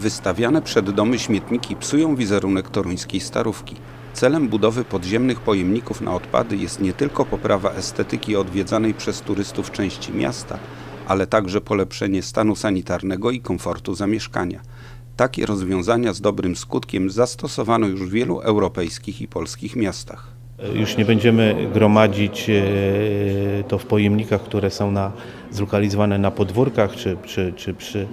Wystawiane przed domy śmietniki psują wizerunek toruńskiej starówki. Celem budowy podziemnych pojemników na odpady jest nie tylko poprawa estetyki odwiedzanej przez turystów części miasta, ale także polepszenie stanu sanitarnego i komfortu zamieszkania. Takie rozwiązania z dobrym skutkiem zastosowano już w wielu europejskich i polskich miastach. Już nie będziemy gromadzić e, to w pojemnikach, które są na, zlokalizowane na podwórkach czy, czy, czy przy,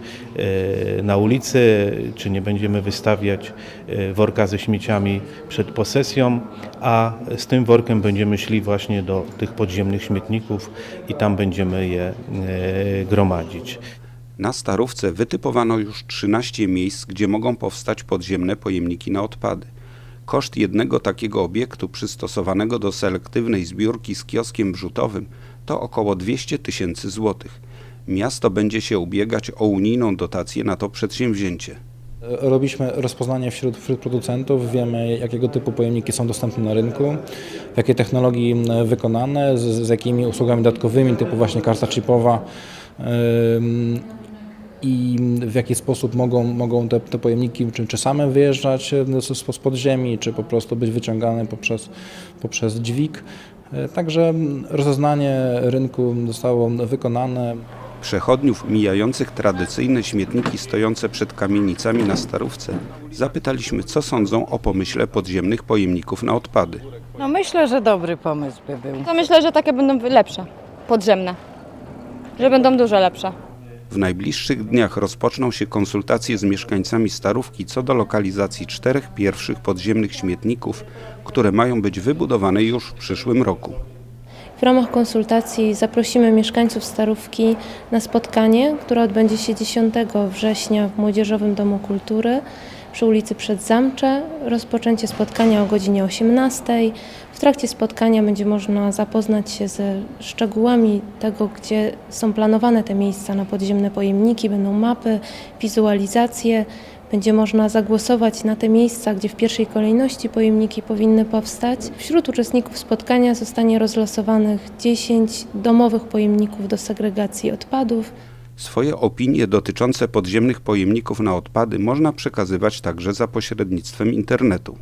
e, na ulicy, czy nie będziemy wystawiać e, worka ze śmieciami przed posesją, a z tym workiem będziemy szli właśnie do tych podziemnych śmietników i tam będziemy je gromadzić. Na Starówce wytypowano już 13 miejsc, gdzie mogą powstać podziemne pojemniki na odpady. Koszt jednego takiego obiektu przystosowanego do selektywnej zbiórki z kioskiem wrzutowym to około 200 tysięcy złotych. Miasto będzie się ubiegać o unijną dotację na to przedsięwzięcie. Robiliśmy rozpoznanie wśród, producentów, wiemy jakiego typu pojemniki są dostępne na rynku, w jakiej technologii wykonane, z, z jakimi usługami dodatkowymi typu właśnie karta chipowa i w jaki sposób mogą, mogą te, te pojemniki czy, czy same wyjeżdżać e, z, z pod ziemi, czy po prostu być wyciągane poprzez, poprzez dźwig. E, Także rozeznanie rynku zostało wykonane. Przechodniów mijających tradycyjne śmietniki stojące przed kamienicami na Starówce zapytaliśmy, co sądzą o pomyśle podziemnych pojemników na odpady. No myślę, że dobry pomysł by był. To myślę, że takie będą lepsze, podziemne. Że będą dużo lepsze. W najbliższych dniach rozpoczną się konsultacje z mieszkańcami Starówki co do lokalizacji czterech pierwszych podziemnych śmietników, które mają być wybudowane już w przyszłym roku. W ramach konsultacji zaprosimy mieszkańców Starówki na spotkanie, które odbędzie się 10 września w Młodzieżowym Domu Kultury przy ulicy Przedzamcze. Rozpoczęcie spotkania o godzinie 18. W trakcie spotkania będzie można zapoznać się ze szczegółami tego, gdzie są planowane te miejsca na podziemne pojemniki, będą mapy, wizualizacje. Będzie można zagłosować na te miejsca, gdzie w pierwszej kolejności pojemniki powinny powstać. Wśród uczestników spotkania zostanie rozlosowanych 10 domowych pojemników do segregacji odpadów. Swoje opinie dotyczące podziemnych pojemników na odpady można przekazywać także za pośrednictwem internetu.